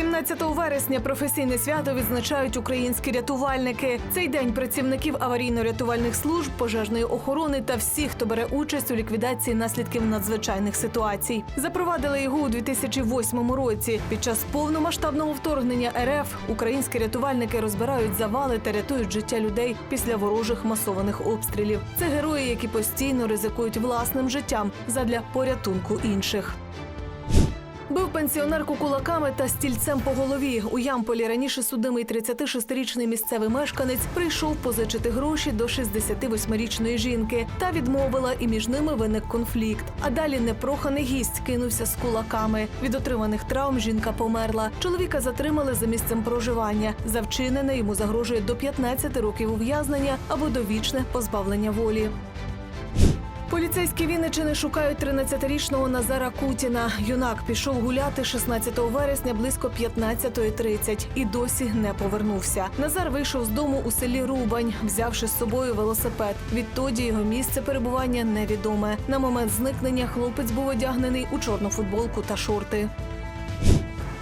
17 вересня професійне свято відзначають українські рятувальники. Цей день працівників аварійно-рятувальних служб, пожежної охорони та всіх, хто бере участь у ліквідації наслідків надзвичайних ситуацій. Запровадили його у 2008 році. Під час повномасштабного вторгнення РФ українські рятувальники розбирають завали та рятують життя людей після ворожих масованих обстрілів. Це герої, які постійно ризикують власним життям задля порятунку інших. Бив пенсіонерку кулаками та стільцем по голові. У Ямполі раніше судимий 36-річний місцевий мешканець прийшов позичити гроші до 68-річної жінки та відмовила, і між ними виник конфлікт. А далі непроханий гість кинувся з кулаками. Від отриманих травм жінка померла. Чоловіка затримали за місцем проживання. За вчинене йому загрожує до 15 років ув'язнення або довічне позбавлення волі. Поліцейські Вінничини шукають 13-річного Назара Кутіна. Юнак пішов гуляти 16 вересня близько 15.30 і досі не повернувся. Назар вийшов з дому у селі Рубань, взявши з собою велосипед. Відтоді його місце перебування невідоме. На момент зникнення хлопець був одягнений у чорну футболку та шорти.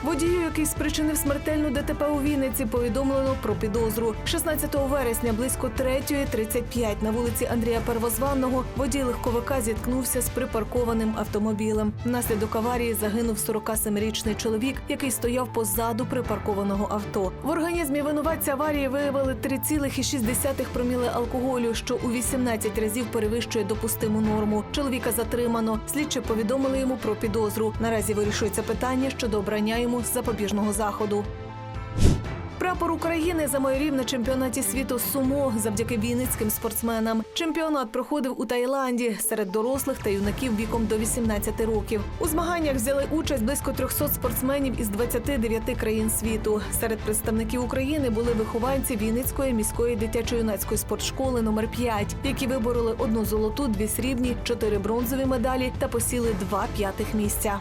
Водію, який спричинив смертельну ДТП у Вінниці, повідомлено про підозру. 16 вересня близько 3.35 на вулиці Андрія Первозванного водій легковика зіткнувся з припаркованим автомобілем. Внаслідок аварії загинув 47-річний чоловік, який стояв позаду припаркованого авто. В організмі винуватця аварії виявили 3,6 проміли алкоголю, що у 18 разів перевищує допустиму норму. Чоловіка затримано. Слідчі повідомили йому про підозру. Наразі вирішується питання щодо обрання йому запобіжного заходу. Прапор України замайорів на чемпіонаті світу сумо завдяки вінницьким спортсменам. Чемпіонат проходив у Таїланді серед дорослих та юнаків віком до 18 років. У змаганнях взяли участь близько 300 спортсменів із 29 країн світу. Серед представників України були вихованці Вінницької міської дитячо-юнацької спортшколи номер 5 які вибороли одну золоту, дві срібні, чотири бронзові медалі та посіли два п'ятих місця.